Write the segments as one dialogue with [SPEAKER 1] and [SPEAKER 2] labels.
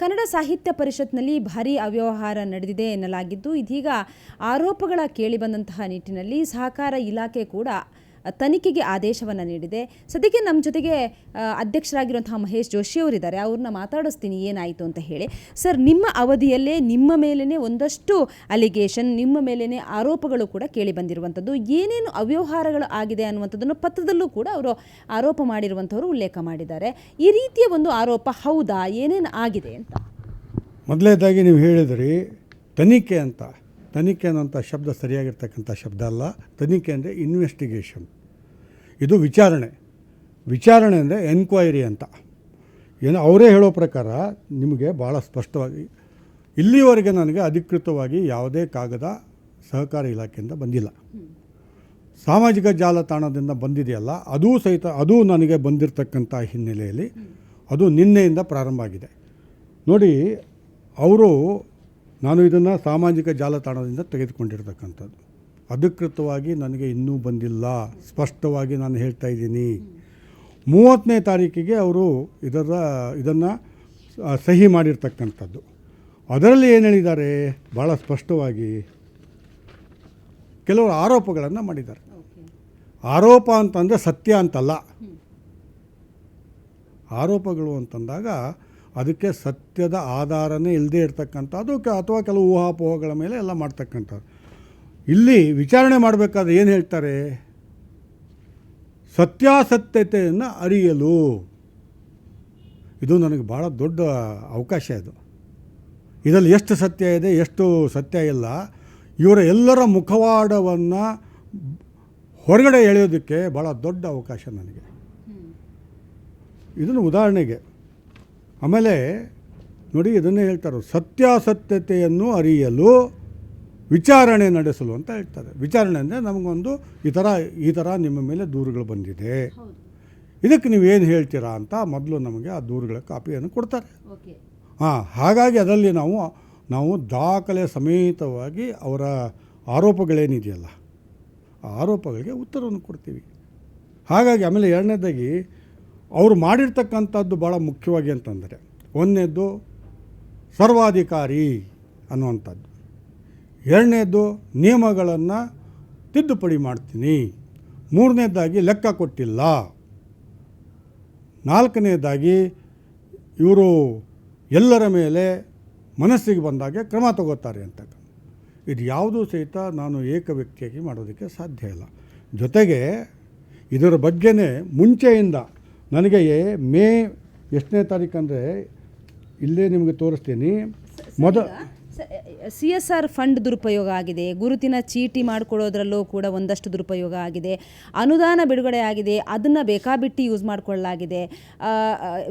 [SPEAKER 1] ಕನ್ನಡ ಸಾಹಿತ್ಯ ಪರಿಷತ್ನಲ್ಲಿ ಭಾರಿ ಅವ್ಯವಹಾರ ನಡೆದಿದೆ ಎನ್ನಲಾಗಿದ್ದು ಇದೀಗ ಆರೋಪಗಳ ಕೇಳಿಬಂದಂತಹ ನಿಟ್ಟಿನಲ್ಲಿ ಸಹಕಾರ ಇಲಾಖೆ ಕೂಡ ತನಿಖೆಗೆ ಆದೇಶವನ್ನು ನೀಡಿದೆ. ಸದ್ಯಕ್ಕೆ ನಮ್ಮ ಜೊತೆಗೆ ಅಧ್ಯಕ್ಷರಾಗಿರುವಂತಹ ಮಹೇಶ್ ಜೋಶಿ ಅವರಿದ್ದಾರೆ. ಅವ್ರನ್ನ ಮಾತಾಡಿಸ್ತೀನಿ, ಏನಾಯಿತು ಅಂತ ಹೇಳಿ. ಸರ್, ನಿಮ್ಮ ಅವಧಿಯಲ್ಲೇ ನಿಮ್ಮ ಮೇಲೇ ಒಂದಷ್ಟು ಅಲಿಗೇಷನ್, ನಿಮ್ಮ ಮೇಲೇ ಆರೋಪಗಳು ಕೂಡ ಕೇಳಿ ಬಂದಿರುವಂಥದ್ದು. ಏನೇನು ಅವ್ಯವಹಾರಗಳು ಆಗಿದೆ ಅನ್ನುವಂಥದ್ದನ್ನು ಪತ್ರದಲ್ಲೂ ಕೂಡ ಅವರು ಆರೋಪ ಮಾಡಿರುವಂಥವರು ಉಲ್ಲೇಖ ಮಾಡಿದ್ದಾರೆ. ಈ ರೀತಿಯ ಒಂದು ಆರೋಪ ಹೌದಾ? ಏನೇನು ಆಗಿದೆ ಅಂತ?
[SPEAKER 2] ಮೊದಲನೇದಾಗಿ ನೀವು ಹೇಳಿದ್ರಿ, ತನಿಖೆ ಅಂತ. ತನಿಖೆ ಅನ್ನೋಂಥ ಶಬ್ದ ಸರಿಯಾಗಿರ್ತಕ್ಕಂಥ ಶಬ್ದ ಅಲ್ಲ. ತನಿಖೆ ಅಂದರೆ ಇನ್ವೆಸ್ಟಿಗೇಷನ್ ಇದು ವಿಚಾರಣೆ. ವಿಚಾರಣೆ ಅಂದರೆ ಎನ್ಕ್ವೈರಿ ಅಂತ. ಏನು, ಅವರೇ ಹೇಳೋ ಪ್ರಕಾರ ನಿಮಗೆ ಭಾಳ ಸ್ಪಷ್ಟವಾಗಿ, ಇಲ್ಲಿವರೆಗೆ ನನಗೆ ಅಧಿಕೃತವಾಗಿ ಯಾವುದೇ ಕಾಗದ ಸಹಕಾರ ಇಲಾಖೆಯಿಂದ ಬಂದಿಲ್ಲ. ಸಾಮಾಜಿಕ ಜಾಲತಾಣದಿಂದ ಬಂದಿದೆಯಲ್ಲ, ಅದೂ ಸಹಿತ, ಅದು ನನಗೆ ಬಂದಿರತಕ್ಕಂಥ ಹಿನ್ನೆಲೆಯಲ್ಲಿ ಅದು ನಿನ್ನೆಯಿಂದ ಪ್ರಾರಂಭ ಆಗಿದೆ. ನೋಡಿ, ಅವರು ನಾನು ಇದನ್ನು ಸಾಮಾಜಿಕ ಜಾಲತಾಣದಿಂದ ತೆಗೆದುಕೊಂಡಿರ್ತಕ್ಕಂಥದ್ದು. ಅಧಿಕೃತವಾಗಿ ನನಗೆ ಇನ್ನೂ ಬಂದಿಲ್ಲ. ಸ್ಪಷ್ಟವಾಗಿ ನಾನು ಹೇಳ್ತಾ ಇದ್ದೀನಿ. ಮೂವತ್ತನೇ ತಾರೀಕಿಗೆ ಅವರು ಇದರ ಇದನ್ನು ಸಹಿ ಮಾಡಿರ್ತಕ್ಕಂಥದ್ದು. ಅದರಲ್ಲಿ ಏನು ಹೇಳಿದ್ದಾರೆ? ಭಾಳ ಸ್ಪಷ್ಟವಾಗಿ ಕೆಲವರು ಆರೋಪಗಳನ್ನು ಮಾಡಿದ್ದಾರೆ. ಆರೋಪ ಅಂತಂದರೆ ಸತ್ಯ ಅಂತಲ್ಲ. ಆರೋಪಗಳು ಅಂತಂದಾಗ ಅದಕ್ಕೆ ಸತ್ಯದ ಆಧಾರನೇ ಇಲ್ಲದೆ ಇರತಕ್ಕಂಥದ್ದು ಕ- ಅಥವಾ ಕೆಲವು ಊಹಾಪೋಹಗಳ ಮೇಲೆ ಎಲ್ಲ ಮಾಡ್ತಕ್ಕಂಥದ್ದು. ಇಲ್ಲಿ ವಿಚಾರಣೆ ಮಾಡಬೇಕಾದ್ರೆ ಏನು ಹೇಳ್ತಾರೆ? ಸತ್ಯಾಸತ್ಯತೆಯನ್ನು ಅರಿಯಲು. ಇದು ನನಗೆ ಭಾಳ ದೊಡ್ಡ ಅವಕಾಶ ಇದು. ಇದರಲ್ಲಿ ಎಷ್ಟು ಸತ್ಯ ಇದೆ ಎಷ್ಟು ಸತ್ಯ ಇಲ್ಲ ಇವರ ಎಲ್ಲರ ಮುಖವಾಡವನ್ನು ಹೊರಗಡೆ ಎಳೆಯೋದಕ್ಕೆ ಭಾಳ ದೊಡ್ಡ ಅವಕಾಶ ನನಗೆ. ಇದನ್ನು ಉದಾಹರಣೆಗೆ. ಆಮೇಲೆ ನೋಡಿ ಇದನ್ನೇ ಹೇಳ್ತಾರೆ ಸತ್ಯಾಸತ್ಯತೆಯನ್ನು ಅರಿಯಲು ವಿಚಾರಣೆ ನಡೆಸಲು ಅಂತ ಹೇಳ್ತಾರೆ. ವಿಚಾರಣೆ ಅಂದರೆ ನಮಗೊಂದು ಈ ಥರ ಈ ಥರ ನಿಮ್ಮ ಮೇಲೆ ದೂರುಗಳು ಬಂದಿದೆ. ಇದಕ್ಕೆ ನೀವು ಏನು ಹೇಳ್ತೀರಾ ಅಂತ ಮೊದಲು ನಮಗೆ ಆ ದೂರುಗಳ ಕಾಪಿಯನ್ನು ಕೊಡ್ತಾರೆ. ಹಾಂ ಹಾಗಾಗಿ ಅದರಲ್ಲಿ ನಾವು ನಾವು ದಾಖಲೆ ಸಮೇತವಾಗಿ ಅವರ ಆರೋಪಗಳೇನಿದೆಯಲ್ಲ ಆ ಆರೋಪಗಳಿಗೆ ಉತ್ತರವನ್ನು ಕೊಡ್ತೀವಿ. ಹಾಗಾಗಿ ಆಮೇಲೆ ಎರಡನೇದಾಗಿ ಅವರು ಮಾಡಿರ್ತಕ್ಕಂಥದ್ದು ಭಾಳ ಮುಖ್ಯವಾಗಿ ಅಂತಂದರೆ ಒಂದನೇದ್ದು ಸರ್ವಾಧಿಕಾರಿ ಅನ್ನುವಂಥದ್ದು. ಎರಡನೇದು ನಿಯಮಗಳನ್ನು ತಿದ್ದುಪಡಿ ಮಾಡ್ತೀನಿ. ಮೂರನೇದಾಗಿ ಲೆಕ್ಕ ಕೊಟ್ಟಿಲ್ಲ. ನಾಲ್ಕನೇದಾಗಿ ಇವರು ಎಲ್ಲರ ಮೇಲೆ ಮನಸ್ಸಿಗೆ ಬಂದಾಗೆ ಕ್ರಮ ತಗೋತಾರೆ ಅಂತ ಇದು ಯಾವುದೂ ಸಹಿತ ನಾನು ಏಕ ವ್ಯಕ್ತಿಯಾಗಿ ಮಾಡೋದಕ್ಕೆ ಸಾಧ್ಯ ಇಲ್ಲ. ಜೊತೆಗೆ ಇದರ ಬಗ್ಗೆನೇ ಮುಂಚೆಯಿಂದ ನನಗೆ ಮೇ ಎಷ್ಟನೇ ತಾರೀಕು ಅಂದರೆ ಇಲ್ಲೇ ನಿಮಗೆ ತೋರಿಸ್ತೀನಿ. ಮೊದ
[SPEAKER 1] ಸಿ ಎಸ್ ಆರ್ ಫಂಡ್ ದುರುಪಯೋಗ ಆಗಿದೆ. ಗುರುತಿನ ಚೀಟಿ ಮಾಡಿಕೊಡೋದ್ರಲ್ಲೂ ಕೂಡ ಒಂದಷ್ಟು ದುರುಪಯೋಗ ಆಗಿದೆ. ಅನುದಾನ ಬಿಡುಗಡೆ ಆಗಿದೆ. ಅದನ್ನು ಬೇಕಾಬಿಟ್ಟು ಯೂಸ್ ಮಾಡಿಕೊಳ್ಳಲಾಗಿದೆ.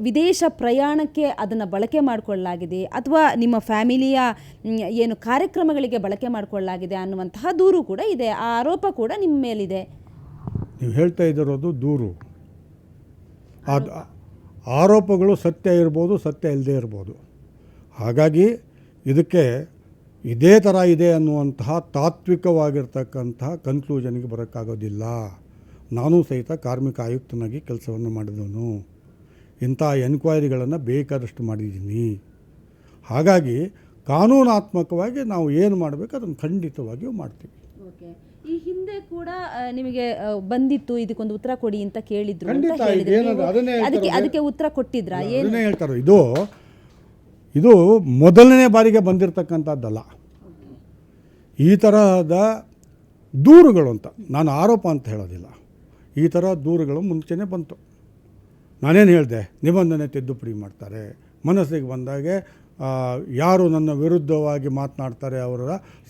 [SPEAKER 1] ವಿದೇಶ ಪ್ರಯಾಣಕ್ಕೆ ಅದನ್ನು ಬಳಕೆ ಮಾಡಿಕೊಳ್ಳಲಾಗಿದೆ. ಅಥವಾ ನಿಮ್ಮ ಫ್ಯಾಮಿಲಿಯ ಏನು ಕಾರ್ಯಕ್ರಮಗಳಿಗೆ ಬಳಕೆ ಮಾಡಿಕೊಳ್ಳಲಾಗಿದೆ ಅನ್ನುವಂತಹ ದೂರು ಕೂಡ ಇದೆ. ಆ ಆರೋಪ ಕೂಡ ನಿಮ್ಮ ಮೇಲಿದೆ.
[SPEAKER 2] ನೀವು ಹೇಳ್ತಾ ಇದ್ದಿರೋದು ದೂರು. ಅದು ಆರೋಪಗಳು ಸತ್ಯ ಇರ್ಬೋದು, ಸತ್ಯ ಇಲ್ಲದೆ ಇರ್ಬೋದು. ಹಾಗಾಗಿ ಇದಕ್ಕೆ ಇದೇ ಥರ ಇದೆ ಅನ್ನುವಂತಹ ತಾತ್ವಿಕವಾಗಿರ್ತಕ್ಕಂತಹ ಕನ್ಕ್ಲೂಷನ್ಗೆ ಬರೋಕ್ಕಾಗೋದಿಲ್ಲ. ನಾನು ಸಹಿತ ಕಾರ್ಮಿಕ ಆಯುಕ್ತನಾಗಿ ಕೆಲಸವನ್ನು ಮಾಡಿದವನು. ಇಂಥ ಎನ್ಕ್ವೈರಿಗಳನ್ನು ಬೇಕಾದಷ್ಟು ಮಾಡಿದ್ದೀನಿ. ಹಾಗಾಗಿ ಕಾನೂನಾತ್ಮಕವಾಗಿ ನಾವು ಏನು ಮಾಡಬೇಕು ಅದನ್ನು ಖಂಡಿತವಾಗಿಯೂ ಮಾಡ್ತೀವಿ.
[SPEAKER 1] ಈ ಹಿಂದೆ ಕೂಡ ನಿಮಗೆ ಬಂದಿತ್ತು ಇದಕ್ಕೊಂದು ಉತ್ತರ ಕೊಡಿ ಅಂತ ಕೇಳಿದ್ರು ಅಂತ
[SPEAKER 2] ಖಂಡಿತ,
[SPEAKER 1] ಹೇಳಿದ್ರು.
[SPEAKER 2] ಇದೇನದು?
[SPEAKER 1] ನೀವು
[SPEAKER 2] ಅದನ್ನೇ ಹೇಳ್ತಾ
[SPEAKER 1] ಅದಕ್ಕೆ ಅದಕ್ಕೆ ಉತ್ತರ ಕೊಟ್ಟಿದ್ರ? ಏನು?
[SPEAKER 2] ಅದನ್ನೇ ಹೇಳ್ತಾರೆ? ಇದು ಇದು ಮೊದಲನೇ ಬಾರಿಗೆ ಬಂದಿರತಕ್ಕಂಥದ್ದಲ್ಲ. ಈ ತರಹದ ದೂರುಗಳು ಅಂತ ನಾನು ಆರೋಪ ಅಂತ ಹೇಳೋದಿಲ್ಲ. ಈ ಥರ ದೂರುಗಳು ಮುಂಚೆನೇ ಬಂತು. ನಾನೇನು ಹೇಳಿದೆ? ನಿಬಂಧನೆ ತಿದ್ದುಪಡಿ ಮಾಡ್ತಾರೆ. ಮನಸ್ಸಿಗೆ ಬಂದಾಗೆ ಯಾರು ನನ್ನ ವಿರುದ್ಧವಾಗಿ ಮಾತನಾಡ್ತಾರೆ ಅವರ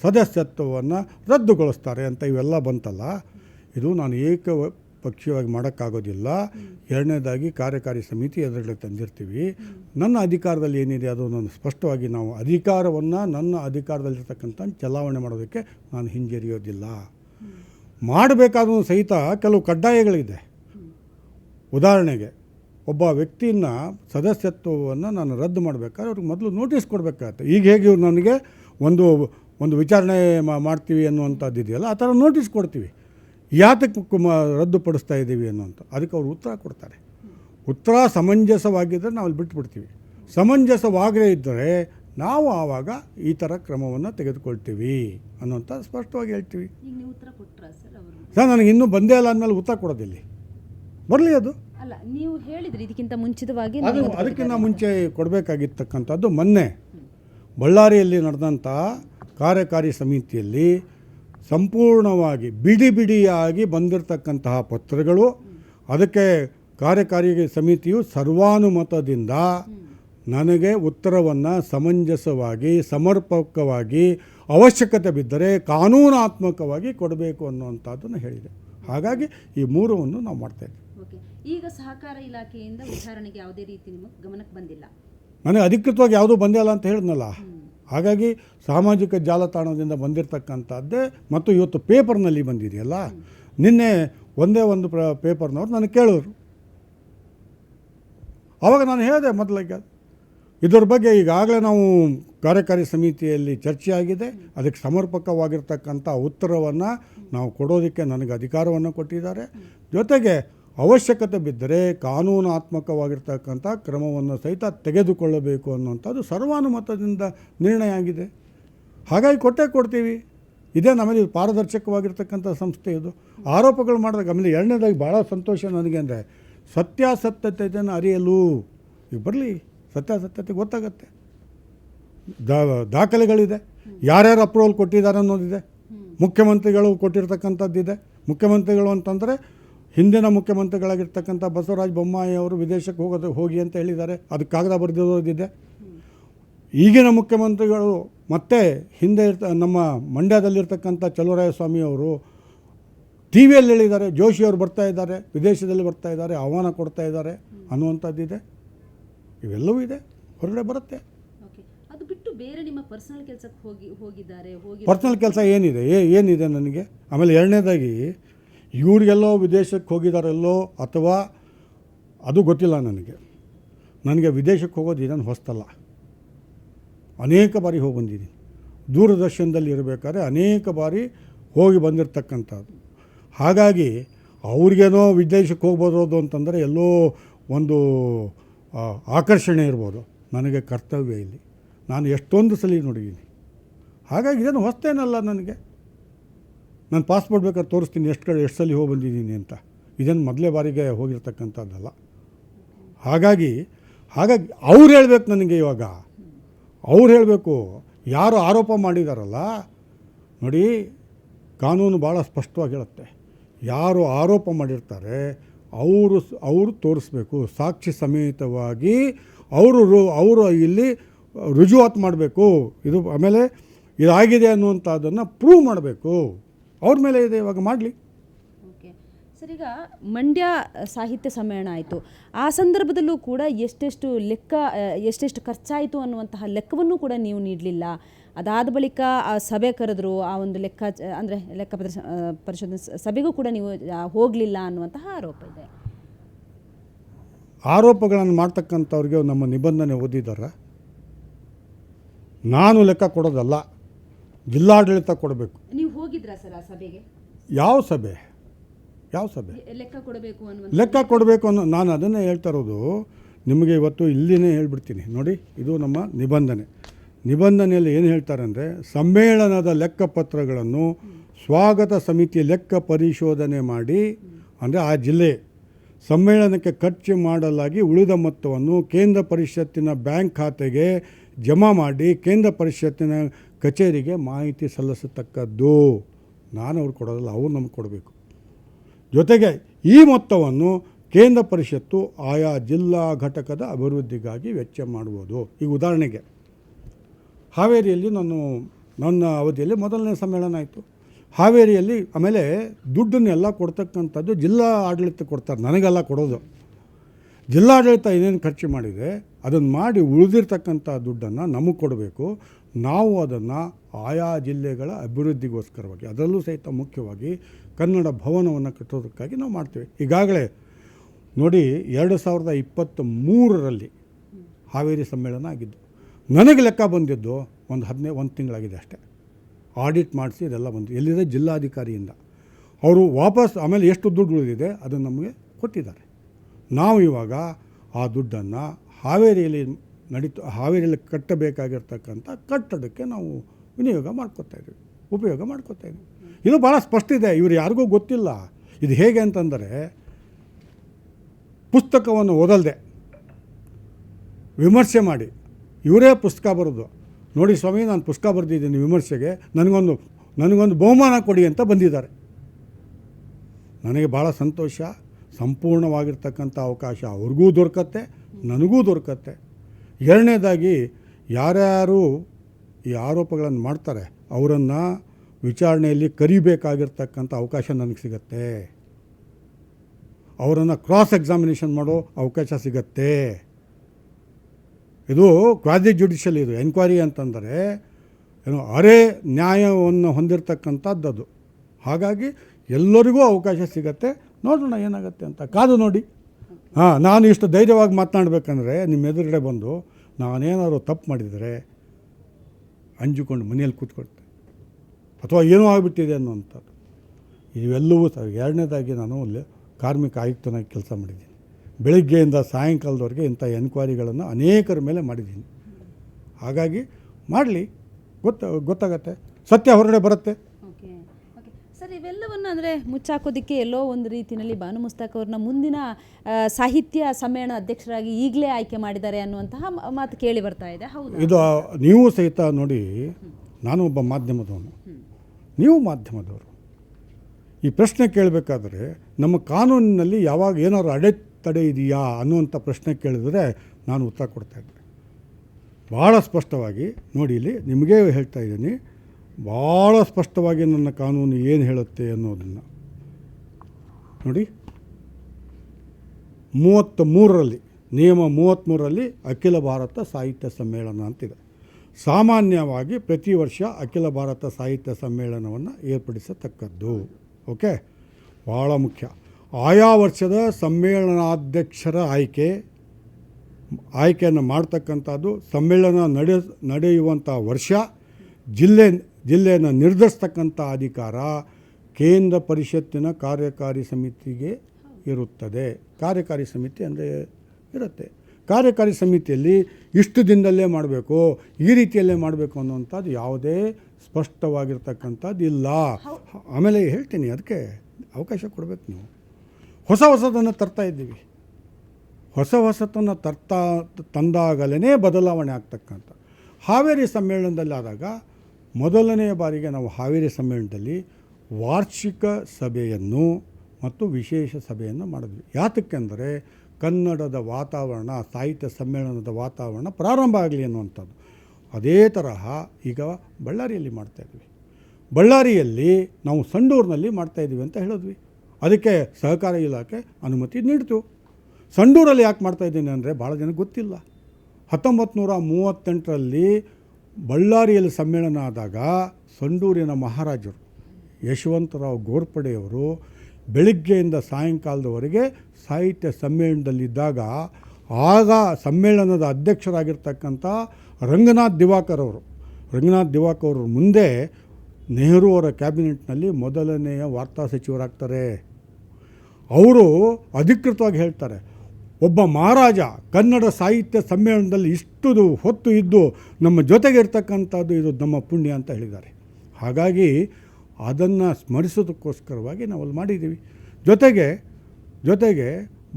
[SPEAKER 2] ಸದಸ್ಯತ್ವವನ್ನು ರದ್ದುಗೊಳಿಸ್ತಾರೆ ಅಂತ ಇವೆಲ್ಲ ಬಂತಲ್ಲ, ಇದು ನಾನು ಏಕ ಪಕ್ಷೀಯವಾಗಿ ಮಾಡೋಕ್ಕಾಗೋದಿಲ್ಲ. ಎರಡನೇದಾಗಿ ಕಾರ್ಯಕಾರಿ ಸಮಿತಿ ಅದರಲ್ಲಿ ತಂದಿರ್ತೀವಿ. ನನ್ನ ಅಧಿಕಾರದಲ್ಲಿ ಏನಿದೆ ಅದು ನಾನು ಸ್ಪಷ್ಟವಾಗಿ ನಾವು ಅಧಿಕಾರವನ್ನು ನನ್ನ ಅಧಿಕಾರದಲ್ಲಿರ್ತಕ್ಕಂಥ ಚಲಾವಣೆ ಮಾಡೋದಕ್ಕೆ ನಾನು ಹಿಂಜರಿಯೋದಿಲ್ಲ. ಮಾಡಬೇಕಾದ್ರೂ ಸಹಿತ ಕೆಲವು ಕಡ್ಡಾಯಗಳಿದೆ. ಉದಾಹರಣೆಗೆ ಒಬ್ಬ ವ್ಯಕ್ತಿಯನ್ನ ಸದಸ್ಯತ್ವವನ್ನು ನಾನು ರದ್ದು ಮಾಡಬೇಕಾದ್ರೆ ಅವ್ರಿಗೆ ಮೊದಲು ನೋಟಿಸ್ ಕೊಡಬೇಕಾಗತ್ತೆ. ಈಗ ಹೇಗೆ ಇವ್ರು ನನಗೆ ಒಂದು ಒಂದು ವಿಚಾರಣೆ ಮಾ- ಮಾಡ್ತೀವಿ ಅನ್ನುವಂಥದ್ದು ಇದೆಯಲ್ಲ ಆ ಥರ ನೋಟಿಸ್ ಕೊಡ್ತೀವಿ. ಯಾತಕ್ಕೆ ಮ ರದ್ದುಪಡಿಸ್ತಾ ಇದ್ದೀವಿ ಅನ್ನುವಂಥ ಅದಕ್ಕೆ ಅವರು ಉತ್ತರ ಕೊಡ್ತಾರೆ. ಉತ್ತರ ಸಮಂಜಸವಾಗಿದ್ದರೆ ನಾವು ಅಲ್ಲಿ ಬಿಟ್ಬಿಡ್ತೀವಿ. ಸಮಂಜಸವಾಗದೇ ಇದ್ದರೆ ನಾವು ಆವಾಗ ಈ ಥರ ಕ್ರಮವನ್ನು ತೆಗೆದುಕೊಳ್ತೀವಿ ಅನ್ನೋಂಥ ಸ್ಪಷ್ಟವಾಗಿ ಹೇಳ್ತೀವಿ.
[SPEAKER 1] ಸರ್
[SPEAKER 2] ನನಗೆ ಇನ್ನೂ ಬಂದೇ ಇಲ್ಲ ಅಂದಮೇಲೆ ಉತ್ತರ ಕೊಡೋದಿಲ್ಲ. ಬರಲಿ ಅದು.
[SPEAKER 1] ಅಲ್ಲ ನೀವು ಹೇಳಿದ್ರಿ ಇದಕ್ಕಿಂತ ಮುಂಚಿತವಾಗಿ
[SPEAKER 2] ಅದು ಅದಕ್ಕಿಂತ ಮುಂಚೆ ಕೊಡಬೇಕಾಗಿರ್ತಕ್ಕಂಥದ್ದು ಮೊನ್ನೆ. ಬಳ್ಳಾರಿಯಲ್ಲಿ ನಡೆದಂಥ ಕಾರ್ಯಕಾರಿ ಸಮಿತಿಯಲ್ಲಿ ಸಂಪೂರ್ಣವಾಗಿ ಬಿಡಿ ಬಿಡಿಯಾಗಿ ಬಂದಿರತಕ್ಕಂತಹ ಪತ್ರಗಳು ಅದಕ್ಕೆ ಕಾರ್ಯಕಾರಿ ಸಮಿತಿಯು ಸರ್ವಾನುಮತದಿಂದ ನನಗೆ ಉತ್ತರವನ್ನು ಸಮಂಜಸವಾಗಿ ಸಮರ್ಪಕವಾಗಿ ಅವಶ್ಯಕತೆ ಬಿದ್ದರೆ ಕಾನೂನಾತ್ಮಕವಾಗಿ ಕೊಡಬೇಕು ಅನ್ನುವಂಥದ್ದನ್ನು ಹೇಳಿದೆ. ಹಾಗಾಗಿ ಈ ಮೂರವನ್ನು ನಾವು ಮಾಡ್ತಾಯಿದ್ದೀವಿ
[SPEAKER 1] ಓಕೆ. ಈಗ ಸಹಕಾರ ಇಲಾಖೆಯಿಂದ ವಿಚಾರಣೆಗೆ ಯಾವುದೇ ರೀತಿ ನಿಮಗೆ ಗಮನಕ್ಕೆ ಬಂದಿಲ್ಲ.
[SPEAKER 2] ನನಗೆ ಅಧಿಕೃತವಾಗಿ ಯಾವುದೂ ಬಂದಿಲ್ಲ ಅಂತ ಹೇಳಿದ್ನಲ್ಲ. ಹಾಗಾಗಿ ಸಾಮಾಜಿಕ ಜಾಲತಾಣದಿಂದ ಬಂದಿರತಕ್ಕಂಥದ್ದೇ ಮತ್ತು ಇವತ್ತು ಪೇಪರ್ನಲ್ಲಿ ಬಂದಿದೆಯಲ್ಲ ನಿನ್ನೆ ಒಂದೇ ಒಂದು ಪ್ರ ಪೇಪರ್ನವ್ರು ನನಗೆ ಕೇಳಿದ್ರು. ಆವಾಗ ನಾನು ಹೇಳಿದೆ ಮೊದಲಿಗೆ ಇದ್ರ ಬಗ್ಗೆ ಈಗಾಗಲೇ ನಾವು ಕಾರ್ಯಕಾರಿ ಸಮಿತಿಯಲ್ಲಿ ಚರ್ಚೆಯಾಗಿದೆ ಅದಕ್ಕೆ ಸಮರ್ಪಕವಾಗಿರ್ತಕ್ಕಂಥ ಉತ್ತರವನ್ನು ನಾವು ಕೊಡೋದಕ್ಕೆ ನನಗೆ ಅಧಿಕಾರವನ್ನು ಕೊಟ್ಟಿದ್ದಾರೆ. ಜೊತೆಗೆ ಅವಶ್ಯಕತೆ ಬಿದ್ದರೆ ಕಾನೂನಾತ್ಮಕವಾಗಿರ್ತಕ್ಕಂಥ ಕ್ರಮವನ್ನು ಸಹಿತ ತೆಗೆದುಕೊಳ್ಳಬೇಕು ಅನ್ನುವಂಥದ್ದು ಸರ್ವಾನುಮತದಿಂದ ನಿರ್ಣಯ ಆಗಿದೆ ಹಾಗಾಗಿ ಕೊಟ್ಟೇ ಕೊಡ್ತೀವಿ. ಇದೇ ನಮಗೆ ಪಾರದರ್ಶಕವಾಗಿರ್ತಕ್ಕಂಥ ಸಂಸ್ಥೆ ಇದು. ಆರೋಪಗಳು ಮಾಡಿದಾಗ ಆಮೇಲೆ ಎರಡನೇದಾಗಿ ಭಾಳ ಸಂತೋಷ ನನಗೆ ಅಂದರೆ ಸತ್ಯಾಸತ್ಯತೆಯನ್ನು ಅರಿಯಲು. ಈಗ ಬರಲಿ, ಸತ್ಯಾಸತ್ಯತೆ ಗೊತ್ತಾಗತ್ತೆ. ದಾಖಲೆಗಳಿದೆ. ಯಾರ್ಯಾರು ಅಪ್ರೂವಲ್ ಕೊಟ್ಟಿದ್ದಾರೆ ಅನ್ನೋದಿದೆ. ಮುಖ್ಯಮಂತ್ರಿಗಳು ಕೊಟ್ಟಿರ್ತಕ್ಕಂಥದ್ದಿದೆ. ಮುಖ್ಯಮಂತ್ರಿಗಳು ಅಂತಂದರೆ ಹಿಂದಿನ ಮುಖ್ಯಮಂತ್ರಿಗಳಾಗಿರ್ತಕ್ಕಂಥ ಬಸವರಾಜ ಬೊಮ್ಮಾಯಿ ಅವರು ವಿದೇಶಕ್ಕೆ ಹೋಗೋದು ಹೋಗಿ ಅಂತ ಹೇಳಿದ್ದಾರೆ. ಅದು ಕಾಗದ ಬರೆದಿರೋದಿದೆ ಈಗಿನ ಮುಖ್ಯಮಂತ್ರಿಗಳು ಮತ್ತೆ ಹಿಂದೆ ಇರ್ತ ನಮ್ಮ ಮಂಡ್ಯದಲ್ಲಿರ್ತಕ್ಕಂಥ ಚಲುವರಾಯ ಸ್ವಾಮಿ ಅವರು ಟಿ ವಿಯಲ್ಲಿ ಹೇಳಿದ್ದಾರೆ ಜೋಶಿಯವರು ಬರ್ತಾ ಇದ್ದಾರೆ ವಿದೇಶದಲ್ಲಿ ಬರ್ತಾ ಇದ್ದಾರೆ ಆಹ್ವಾನ ಕೊಡ್ತಾ ಇದ್ದಾರೆ ಅನ್ನುವಂಥದ್ದಿದೆ. ಇವೆಲ್ಲವೂ ಇದೆ ಹೊರಗಡೆ ಬರುತ್ತೆ.
[SPEAKER 1] ಅದು ಬಿಟ್ಟು ಬೇರೆ ನಿಮ್ಮ ಪರ್ಸನಲ್ ಕೆಲಸಕ್ಕೆ ಹೋಗಿ ಹೋಗಿದ್ದಾರೆ ಹೋಗಿ
[SPEAKER 2] ಪರ್ಸನಲ್ ಕೆಲಸ ಏನಿದೆ ಏನಿದೆ ನನಗೆ? ಆಮೇಲೆ ಎರಡನೇದಾಗಿ ಇವ್ರಿಗೆಲ್ಲೋ ವಿದೇಶಕ್ಕೆ ಹೋಗಿದಾರೆಲ್ಲೋ ಅಥವಾ ಅದು ಗೊತ್ತಿಲ್ಲ ನನಗೆ. ನನಗೆ ವಿದೇಶಕ್ಕೆ ಹೋಗೋದು ಇದನ್ನು ಹೊಸ್ತಲ್ಲ. ಅನೇಕ ಬಾರಿ ಹೋಗಿ ಬಂದಿದ್ದೀನಿ. ದೂರದರ್ಶನದಲ್ಲಿ ಇರಬೇಕಾದ್ರೆ ಅನೇಕ ಬಾರಿ ಹೋಗಿ ಬಂದಿರತಕ್ಕಂಥದ್ದು. ಹಾಗಾಗಿ ಅವ್ರಿಗೇನೋ ವಿದೇಶಕ್ಕೆ ಹೋಗ್ಬೋದು ಅಂತಂದರೆ ಎಲ್ಲೋ ಒಂದು ಆಕರ್ಷಣೆ ಇರ್ಬೋದು. ನನಗೆ ಕರ್ತವ್ಯ ಇಲ್ಲಿ. ನಾನು ಎಷ್ಟೊಂದು ಸಲ ನೋಡಿದ್ದೀನಿ. ಹಾಗಾಗಿ ಇದನ್ನು ಹೊಸ್ತೇನಲ್ಲ ನನಗೆ. ನಾನು ಪಾಸ್ಪೋರ್ಟ್ ಬೇಕಾದ್ರೆ ತೋರಿಸ್ತೀನಿ, ಎಷ್ಟು ಕಡೆ, ಎಷ್ಟು ಸಲ ಹೋಗಿ ಬಂದಿದ್ದೀನಿ ಅಂತ. ಇದನ್ನು ಮೊದಲೇ ಬಾರಿಗೆ ಹೋಗಿರ್ತಕ್ಕಂಥದ್ದಲ್ಲ. ಹಾಗಾಗಿ ಹಾಗಾಗಿ ಅವ್ರು ಹೇಳಬೇಕು ನನಗೆ ಇವಾಗ. ಅವ್ರು ಹೇಳಬೇಕು, ಯಾರು ಆರೋಪ ಮಾಡಿದಾರಲ್ಲ, ನೋಡಿ, ಕಾನೂನು ಭಾಳ ಸ್ಪಷ್ಟವಾಗಿ ಹೇಳುತ್ತೆ. ಯಾರು ಆರೋಪ ಮಾಡಿರ್ತಾರೆ, ಅವರು ಅವರು ತೋರಿಸ್ಬೇಕು. ಸಾಕ್ಷಿ ಸಮೇತವಾಗಿ ಅವರು ಅವರು ಇಲ್ಲಿ ರುಜುವಾತು ಮಾಡಬೇಕು. ಇದು ಆಮೇಲೆ ಇದಾಗಿದೆ ಅನ್ನುವಂಥದ್ದನ್ನು ಪ್ರೂವ್ ಮಾಡಬೇಕು. ಅವ್ರ ಮೇಲೆ ಇದೆ ಇವಾಗ ಮಾಡಲಿ.
[SPEAKER 1] ಓಕೆ ಸರ್ ಈಗ ಮಂಡ್ಯ ಸಾಹಿತ್ಯ ಸಮ್ಮೇಳನ ಆಯಿತು. ಆ ಸಂದರ್ಭದಲ್ಲೂ ಕೂಡ ಎಷ್ಟೆಷ್ಟು ಲೆಕ್ಕ ಎಷ್ಟೆಷ್ಟು ಖರ್ಚಾಯಿತು ಅನ್ನುವಂತಹ ಲೆಕ್ಕವನ್ನು ಕೂಡ ನೀವು ನೀಡಲಿಲ್ಲ. ಅದಾದ ಬಳಿಕ ಆ ಸಭೆ ಕರೆದ್ರು ಆ ಒಂದು ಲೆಕ್ಕ ಅಂದರೆ ಲೆಕ್ಕ ಪರಿಶೋಧನೆ ಸಭೆಗೂ ಕೂಡ ನೀವು ಹೋಗಲಿಲ್ಲ ಅನ್ನುವಂತಹ ಆರೋಪ ಇದೆ.
[SPEAKER 2] ಆರೋಪಗಳನ್ನು ಮಾಡ್ತಕ್ಕಂಥವ್ರಿಗೆ ನಮ್ಮ ನಿಬಂಧನೆ ಓದಿದಾರ ನಾನು ಲೆಕ್ಕ ಕೊಡೋದಲ್ಲ. ಜಿಲ್ಲಾಡಳಿತ ಕೊಡಬೇಕು.
[SPEAKER 1] ನೀವು ಹೋಗಿದ್ರಾ ಸರ್ ಆ ಸಭೆಗೆ?
[SPEAKER 2] ಯಾವ ಸಭೆ? ಯಾವ ಸಭೆ?
[SPEAKER 1] ಲೆಕ್ಕ ಕೊಡಬೇಕು ಅನ್ನುವಂಥ
[SPEAKER 2] ಲೆಕ್ಕ ಕೊಡಬೇಕು ಅನ್ನೋ ನಾನು ಅದನ್ನೇ ಹೇಳ್ತಾ ಇರೋದು. ನಿಮಗೆ ಇವತ್ತು ಇಲ್ಲಿನೇ ಹೇಳ್ಬಿಡ್ತೀನಿ. ನೋಡಿ ಇದು ನಮ್ಮ ನಿಬಂಧನೆ. ನಿಬಂಧನೆಯಲ್ಲಿ ಏನು ಹೇಳ್ತಾರೆ ಅಂದರೆ ಸಮ್ಮೇಳನದ ಲೆಕ್ಕಪತ್ರಗಳನ್ನು ಸ್ವಾಗತ ಸಮಿತಿ ಲೆಕ್ಕ ಪರಿಶೋಧನೆ ಮಾಡಿ ಅಂದರೆ ಆ ಜಿಲ್ಲೆ ಸಮ್ಮೇಳನಕ್ಕೆ ಖರ್ಚು ಮಾಡಲಾಗಿ ಉಳಿದ ಮೊತ್ತವನ್ನು ಕೇಂದ್ರ ಪರಿಷತ್ತಿನ ಬ್ಯಾಂಕ್ ಖಾತೆಗೆ ಜಮಾ ಮಾಡಿ ಕೇಂದ್ರ ಪರಿಷತ್ತಿನ ಕಚೇರಿಗೆ ಮಾಹಿತಿ ಸಲ್ಲಿಸತಕ್ಕದ್ದು ನಾನು ಅವ್ರು ಕೊಡೋದಿಲ್ಲ, ಅವ್ರು ನಮ್ಗೆ ಕೊಡಬೇಕು. ಜೊತೆಗೆ ಈ ಮೊತ್ತವನ್ನು ಕೇಂದ್ರ ಪರಿಷತ್ತು ಆಯಾ ಜಿಲ್ಲಾ ಘಟಕದ ಅಭಿವೃದ್ಧಿಗಾಗಿ ವೆಚ್ಚ ಮಾಡುವುದು. ಈಗ ಉದಾಹರಣೆಗೆ, ಹಾವೇರಿಯಲ್ಲಿ ನಾನು, ನನ್ನ ಅವಧಿಯಲ್ಲಿ ಮೊದಲನೇ ಸಮ್ಮೇಳನ ಆಯಿತು. ಹಾವೇರಿಯಲ್ಲಿ ಆಮೇಲೆ ದುಡ್ಡನ್ನೆಲ್ಲ ಕೊಡ್ತಕ್ಕಂಥದ್ದು ಜಿಲ್ಲಾ ಆಡಳಿತ ಕೊಡ್ತಾರೆ, ನನಗೆಲ್ಲ ಕೊಡೋದು. ಜಿಲ್ಲಾಡಳಿತ ಏನೇನು ಖರ್ಚು ಮಾಡಿದೆ, ಅದನ್ನು ಮಾಡಿ ಉಳಿದಿರ್ತಕ್ಕಂಥ ದುಡ್ಡನ್ನು ನಮಗೆ ಕೊಡಬೇಕು. ನಾವು ಅದನ್ನು ಆಯಾ ಜಿಲ್ಲೆಗಳ ಅಭಿವೃದ್ಧಿಗೋಸ್ಕರವಾಗಿ, ಅದರಲ್ಲೂ ಸಹಿತ ಮುಖ್ಯವಾಗಿ ಕನ್ನಡ ಭವನವನ್ನು ಕಟ್ಟೋದಕ್ಕಾಗಿ ನಾವು ಮಾಡ್ತೀವಿ. ಈಗಾಗಲೇ ನೋಡಿ ಎರಡು ಸಾವಿರದ ಇಪ್ಪತ್ತ ಮೂರರಲ್ಲಿ ಹಾವೇರಿ ಸಮ್ಮೇಳನ ಆಗಿದ್ದು, ನನಗೆ ಲೆಕ್ಕ ಬಂದಿದ್ದು ಒಂದು ಹದಿನೈದು ಒಂದು ತಿಂಗಳಾಗಿದೆ ಅಷ್ಟೇ. ಆಡಿಟ್ ಮಾಡಿಸಿ ಇದೆಲ್ಲ ಬಂದು ಎಲ್ಲಿದೆ? ಜಿಲ್ಲಾಧಿಕಾರಿಯಿಂದ. ಅವರು ವಾಪಸ್ ಆಮೇಲೆ ಎಷ್ಟು ದುಡ್ಡು ಉಳಿದಿದೆ ಅದನ್ನು ನಮಗೆ ಕೊಟ್ಟಿದ್ದಾರೆ. ನಾವು ಇವಾಗ ಆ ದುಡ್ಡನ್ನು ಹಾವೇರಿಯಲ್ಲಿ ನಡೀತು, ಹಾವೇರಿಯಲ್ಲಿ ಕಟ್ಟಬೇಕಾಗಿರ್ತಕ್ಕಂಥ ಕಟ್ಟಡಕ್ಕೆ ನಾವು ವಿನಿಯೋಗ ಮಾಡ್ಕೋತಾ ಇದ್ದೀವಿ ಉಪಯೋಗ ಮಾಡ್ಕೋತಾ ಇದ್ದೀವಿ ಇದು ಭಾಳ ಸ್ಪಷ್ಟ ಇದೆ, ಇವರು ಯಾರಿಗೂ ಗೊತ್ತಿಲ್ಲ. ಇದು ಹೇಗೆ ಅಂತಂದರೆ, ಪುಸ್ತಕವನ್ನು ಓದಲ್ದೆ, ವಿಮರ್ಶೆ ಮಾಡಿ, ಇವರೇ ಪುಸ್ತಕ ಬರೋದು, ನೋಡಿ ಸ್ವಾಮಿ, ನಾನು ಪುಸ್ತಕ ಬರೆದಿದ್ದೀನಿ ವಿಮರ್ಶೆಗೆ, ನನಗೊಂದು ನನಗೊಂದು ಬಹುಮಾನ ಕೊಡಿ ಅಂತ ಬಂದಿದ್ದಾರೆ. ನನಗೆ ಭಾಳ ಸಂತೋಷ, ಸಂಪೂರ್ಣವಾಗಿರ್ತಕ್ಕಂಥ ಅವಕಾಶ ಅವ್ರಿಗೂ ದೊರಕತ್ತೆ, ನನಗೂ ದೊರಕತ್ತೆ. ಎರಡನೇದಾಗಿ ಯಾರ್ಯಾರು ಈ ಆರೋಪಗಳನ್ನು ಮಾಡ್ತಾರೆ, ಅವರನ್ನು ವಿಚಾರಣೆಯಲ್ಲಿ ಕರಿಬೇಕಾಗಿರ್ತಕ್ಕಂಥ ಅವಕಾಶ ನನಗೆ ಸಿಗತ್ತೆ. ಅವರನ್ನು ಕ್ರಾಸ್ ಎಕ್ಸಾಮಿನೇಷನ್ ಮಾಡೋ ಅವಕಾಶ ಸಿಗತ್ತೆ. ಇದು ಕ್ವಾದಿ ಜುಡಿಷಿಯಲ್ ಇದು ಎನ್ಕ್ವೈರಿ ಅಂತಂದರೆ, ಏನು ಅರೆ ನ್ಯಾಯವನ್ನು ಹೊಂದಿರತಕ್ಕಂಥದ್ದು ಅದು ಹಾಗಾಗಿ ಎಲ್ಲರಿಗೂ ಅವಕಾಶ ಸಿಗತ್ತೆ. ನೋಡೋಣ ಏನಾಗುತ್ತೆ ಅಂತ. ಕಾದು ನೋಡಿ. ಹಾಂ, ನಾನು ಇಷ್ಟು ಧೈರ್ಯವಾಗಿ ಮಾತನಾಡಬೇಕಂದ್ರೆ ನಿಮ್ಮ ಎದುರುಗಡೆ ಬಂದು ನಾನೇನಾದ್ರು ತಪ್ಪು ಮಾಡಿದರೆ ಅಂಜಿಕೊಂಡು ಮನೆಯಲ್ಲಿ ಕೂತ್ಕೊಳ್ತೆ. ಅಥವಾ ಏನೂ ಆಗಿಬಿಟ್ಟಿದೆ ಅನ್ನುವಂಥದ್ದು. ಇವೆಲ್ಲವೂ ಸಹ, ಎರಡನೇದಾಗಿ ನಾನು ಅಲ್ಲಿ ಕಾರ್ಮಿಕ ಆಯುಕ್ತನಾಗಿ ಕೆಲಸ ಮಾಡಿದ್ದೀನಿ. ಬೆಳಿಗ್ಗೆಯಿಂದ ಸಾಯಂಕಾಲದವರೆಗೆ ಇಂಥ ಎನ್ಕ್ವೈರಿಗಳನ್ನು ಅನೇಕರ ಮೇಲೆ ಮಾಡಿದ್ದೀನಿ. ಹಾಗಾಗಿ ಮಾಡಲಿ, ಗೊತ್ತ, ಗೊತ್ತಾಗತ್ತೆ. ಸತ್ಯ ಹೊರಗಡೆ ಬರುತ್ತೆ.
[SPEAKER 1] ಸರ್, ಇವೆಲ್ಲವನ್ನು ಅಂದರೆ ಮುಚ್ಚಾಕೋದಕ್ಕೆ ಎಲ್ಲೋ ಒಂದು ರೀತಿಯಲ್ಲಿ ಬಾನು ಮುಸ್ತಾಕ್ ಅವ್ರನ್ನ ಮುಂದಿನ ಸಾಹಿತ್ಯ ಸಮ್ಮೇಳನ ಅಧ್ಯಕ್ಷರಾಗಿ ಈಗಲೇ ಆಯ್ಕೆ ಮಾಡಿದ್ದಾರೆ ಅನ್ನುವಂತಹ ಮಾತು ಕೇಳಿ ಬರ್ತಾ ಇದೆ. ಹೌದು?
[SPEAKER 2] ಇದು ನೀವು ಸಹಿತ ನೋಡಿ, ನಾನು ಒಬ್ಬ ಮಾಧ್ಯಮದವನು. ನೀವು ಮಾಧ್ಯಮದವರು. ಈ ಪ್ರಶ್ನೆ ಕೇಳಬೇಕಾದ್ರೆ, ನಮ್ಮ ಕಾನೂನಿನಲ್ಲಿ ಯಾವಾಗ ಏನಾದ್ರು ಅಡೆತಡೆ ಇದೆಯಾ ಅನ್ನುವಂಥ ಪ್ರಶ್ನೆ ಕೇಳಿದ್ರೆ ನಾನು ಉತ್ತರ ಕೊಡ್ತಾ ಇದ್ದೆ. ಭಾಳ ಸ್ಪಷ್ಟವಾಗಿ ನೋಡಿ ಇಲ್ಲಿ ನಿಮಗೇ ಹೇಳ್ತಾ ಇದ್ದೀನಿ ಭಾಳ ಸ್ಪಷ್ಟವಾಗಿ ನನ್ನ ಕಾನೂನು ಏನು ಹೇಳುತ್ತೆ ಅನ್ನೋದನ್ನು. ನೋಡಿ. ಮೂವತ್ತ ಮೂರರಲ್ಲಿ ನಿಯಮ ಮೂವತ್ತ್ಮೂರರಲ್ಲಿ ಅಖಿಲ ಭಾರತ ಸಾಹಿತ್ಯ ಸಮ್ಮೇಳನ ಅಂತಿದೆ. ಸಾಮಾನ್ಯವಾಗಿ ಪ್ರತಿ ವರ್ಷ ಅಖಿಲ ಭಾರತ ಸಾಹಿತ್ಯ ಸಮ್ಮೇಳನವನ್ನು ಏರ್ಪಡಿಸತಕ್ಕದ್ದು. ಓಕೆ? ಭಾಳ ಮುಖ್ಯ. ಆಯಾ ವರ್ಷದ ಸಮ್ಮೇಳನಾಧ್ಯಕ್ಷರ ಆಯ್ಕೆ, ಆಯ್ಕೆಯನ್ನು ಮಾಡ್ತಕ್ಕಂಥದ್ದು ಸಮ್ಮೇಳನ ನಡೆ ನಡೆಯುವಂಥ ವರ್ಷ ಜಿಲ್ಲೆ ಜಿಲ್ಲೆಯನ್ನು ನಿರ್ಧರಿಸ್ತಕ್ಕಂಥ ಅಧಿಕಾರ ಕೇಂದ್ರ ಪರಿಷತ್ತಿನ ಕಾರ್ಯಕಾರಿ ಸಮಿತಿಗೆ ಇರುತ್ತದೆ. ಕಾರ್ಯಕಾರಿ ಸಮಿತಿ ಅಂದರೆ ಇರುತ್ತೆ. ಕಾರ್ಯಕಾರಿ ಸಮಿತಿಯಲ್ಲಿ ಇಷ್ಟು ದಿನದಲ್ಲೇ ಮಾಡಬೇಕು, ಈ ರೀತಿಯಲ್ಲೇ ಮಾಡಬೇಕು ಅನ್ನುವಂಥದ್ದು ಯಾವುದೇ ಸ್ಪಷ್ಟವಾಗಿರ್ತಕ್ಕಂಥದ್ದು ಇಲ್ಲ. ಆಮೇಲೆ ಹೇಳ್ತೀನಿ, ಅದಕ್ಕೆ ಅವಕಾಶ ಕೊಡಬೇಕು ನೀವು. ಹೊಸ ಹೊಸದನ್ನು ತರ್ತಾ ಇದ್ದೀವಿ. ಹೊಸ ಹೊಸತನ್ನು ತರ್ತಾ ತಂದಾಗಲೇ ಬದಲಾವಣೆ ಆಗ್ತಕ್ಕಂಥ. ಹಾವೇರಿ ಸಮ್ಮೇಳನದಲ್ಲಿ ಆದಾಗ ಮೊದಲನೆಯ ಬಾರಿಗೆ ನಾವು ಹಾವೇರಿ ಸಮ್ಮೇಳನದಲ್ಲಿ ವಾರ್ಷಿಕ ಸಭೆಯನ್ನು ಮತ್ತು ವಿಶೇಷ ಸಭೆಯನ್ನು ಮಾಡಿದ್ವಿ. ಯಾತಕ್ಕೆಂದರೆ ಕನ್ನಡದ ವಾತಾವರಣ, ಸಾಹಿತ್ಯ ಸಮ್ಮೇಳನದ ವಾತಾವರಣ ಪ್ರಾರಂಭ ಆಗಲಿ ಅನ್ನುವಂಥದ್ದು. ಅದೇ ತರಹ ಈಗ ಬಳ್ಳಾರಿಯಲ್ಲಿ ಮಾಡ್ತಾಯಿದ್ವಿ ಬಳ್ಳಾರಿಯಲ್ಲಿ ನಾವು ಸಂಡೂರಿನಲ್ಲಿ ಮಾಡ್ತಾಯಿದ್ವಿ ಅಂತ ಹೇಳಿದ್ವಿ. ಅದಕ್ಕೆ ಸಹಕಾರ ಇಲಾಖೆ ಅನುಮತಿ ನೀಡಿತು. ಸಂಡೂರಲ್ಲಿ ಯಾಕೆ ಮಾಡ್ತಾಯಿದ್ದೀನಿ ಅಂದರೆ ಭಾಳ ಜನಕ್ಕೆ ಗೊತ್ತಿಲ್ಲ. ಹತ್ತೊಂಬತ್ತು ನೂರ ಮೂವತ್ತೆಂಟರಲ್ಲಿ ಬಳ್ಳಾರಿಯಲ್ಲಿ ಸಮ್ಮೇಳನ ಆದಾಗ ಸಂಡೂರಿನ ಮಹಾರಾಜರು ಯಶವಂತರಾವ್ ಗೋರ್ಪಡೆಯವರು ಬೆಳಿಗ್ಗೆಯಿಂದ ಸಾಯಂಕಾಲದವರೆಗೆ ಸಾಹಿತ್ಯ ಸಮ್ಮೇಳನದಲ್ಲಿದ್ದಾಗ ಆಗ ಸಮ್ಮೇಳನದ ಅಧ್ಯಕ್ಷರಾಗಿರ್ತಕ್ಕಂಥ ರಂಗನಾಥ್ ದಿವಾಕರ್ ಅವರು, ರಂಗನಾಥ್ ದಿವಾಕರ್ ಅವರು ಮುಂದೆ ನೆಹರು ಅವರ ಕ್ಯಾಬಿನೆಟ್ನಲ್ಲಿ ಮೊದಲನೆಯ ವಾರ್ತಾ ಸಚಿವರಾಗ್ತಾರೆ. ಅವರು ಅಧಿಕೃತವಾಗಿ ಹೇಳ್ತಾರೆ ಒಬ್ಬ ಮಹಾರಾಜ ಕನ್ನಡ ಸಾಹಿತ್ಯ ಸಮ್ಮೇಳನದಲ್ಲಿ ಇಷ್ಟು ಹೊತ್ತು ಇದ್ದು ನಮ್ಮ ಜೊತೆಗೆ ಇರ್ತಕ್ಕಂಥದ್ದು ಇದು ನಮ್ಮ ಪುಣ್ಯ ಅಂತ ಹೇಳಿದ್ದಾರೆ. ಹಾಗಾಗಿ ಅದನ್ನು ಸ್ಮರಿಸೋದಕ್ಕೋಸ್ಕರವಾಗಿ ನಾವು ಅಲ್ಲಿ ಮಾಡಿದ್ದೀವಿ. ಜೊತೆಗೆ ಜೊತೆಗೆ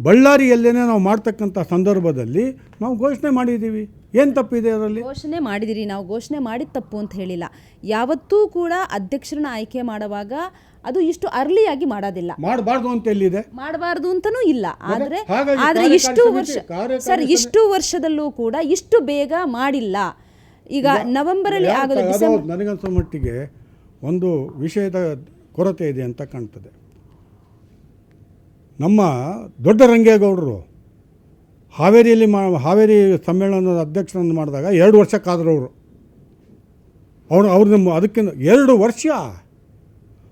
[SPEAKER 2] ಬಳ್ಳಾರಿಯಲ್ಲೇ ನಾವು ಮಾಡ್ತಕ್ಕಂಥ ಸಂದರ್ಭದಲ್ಲಿ ನಾವು ಘೋಷಣೆ ಮಾಡಿದ್ದೀವಿ. ಏನು ತಪ್ಪಿದೆ ಅದರಲ್ಲಿ?
[SPEAKER 1] ಘೋಷಣೆ ಮಾಡಿದಿರಿ, ನಾವು ಘೋಷಣೆ ಮಾಡಿದ ತಪ್ಪು ಅಂತ ಹೇಳಿಲ್ಲ. ಯಾವತ್ತೂ ಕೂಡ ಅಧ್ಯಕ್ಷರನ್ನ ಆಯ್ಕೆ ಮಾಡುವಾಗ ಅದು ಇಷ್ಟು ಅರ್ಲಿಯಾಗಿ ಮಾಡೋದಿಲ್ಲ.
[SPEAKER 2] ಮಾಡಬಾರ್ದು ಅಂತ ಎಲ್ಲಿದೆ?
[SPEAKER 1] ಮಾಡಬಾರ್ದು ಅಂತನೂ ಇಲ್ಲ. ಆದ್ರೆ
[SPEAKER 2] ಆದರೆ
[SPEAKER 1] ಆದ್ರೆ
[SPEAKER 2] ಕಾರ್ಯಕಾರಿ
[SPEAKER 1] ಇಷ್ಟು
[SPEAKER 2] ಸಮಿತಿ-
[SPEAKER 1] ವರ್ಷ
[SPEAKER 2] ಕಾರ್ಯಕಾರಿ
[SPEAKER 1] ಸರ್ ಇಷ್ಟು ವರ್ಷದಲ್ಲೂ ಕೂಡ ಇಷ್ಟು ಬೇಗ ಮಾಡಿಲ್ಲ. ಈಗ ನವೆಂಬರ್ ಅಲ್ಲಿ
[SPEAKER 2] ಯಾಕೆ
[SPEAKER 1] ಆಗೋದು
[SPEAKER 2] ಅದು
[SPEAKER 1] ಡಿಸೆಂಬರ್
[SPEAKER 2] ನನಗನ್ಸೋ ಮಟ್ಟಿಗೆ ಒಂದು ವಿಷಯದ ಕೊರತೆ ಇದೆ ಅಂತ ಕಾಣ್ತದೆ. ನಮ್ಮ ದೊಡ್ಡ ರಂಗೇಗೌಡರು ಹಾವೇರಿಯಲ್ಲಿ ಮಾ ಹಾವೇರಿ ಸಮ್ಮೇಳನದ ಅಧ್ಯಕ್ಷರನ್ನು ಮಾಡಿದಾಗ ಎರಡು ವರ್ಷ ಅವರು. ಅವರು ಅವ್ರನ್ನ ಅದಕ್ಕಿಂತ ಎರಡು ವರ್ಷ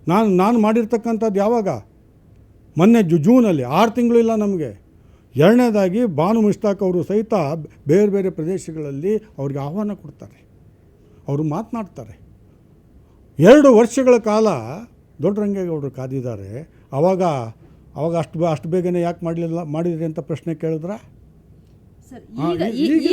[SPEAKER 2] ನಾನು ನಾನು ಮಾಡಿರ್ತಕ್ಕಂಥದ್ದು ಯಾವಾಗ? ಮೊನ್ನೆ ಜು, ಜೂನಲ್ಲಿ, ಆರು ತಿಂಗಳು ಇಲ್ಲ ನಮಗೆ. ಎರಡನೇದಾಗಿ ಬಾನು ಮುಷ್ತಾಕ್ ಅವರು ಸಹಿತ ಬೇರೆ ಬೇರೆ ಪ್ರದೇಶಗಳಲ್ಲಿ ಅವ್ರಿಗೆ ಆಹ್ವಾನ ಕೊಡ್ತಾರೆ. ಅವರು ಮಾತನಾಡ್ತಾರೆ. ಎರಡು ವರ್ಷಗಳ ಕಾಲ ದೊಡ್ಡರಂಗೇಗೌಡರು ಕಾದಿದ್ದಾರೆ. ಆವಾಗ ಅವಾಗ ಅಷ್ಟು ಅಷ್ಟು ಬೇಗನೆ ಯಾಕೆ ಮಾಡಲಿಲ್ಲ, ಮಾಡಿದ್ರಿ ಅಂತ ಪ್ರಶ್ನೆ ಕೇಳಿದ್ರ?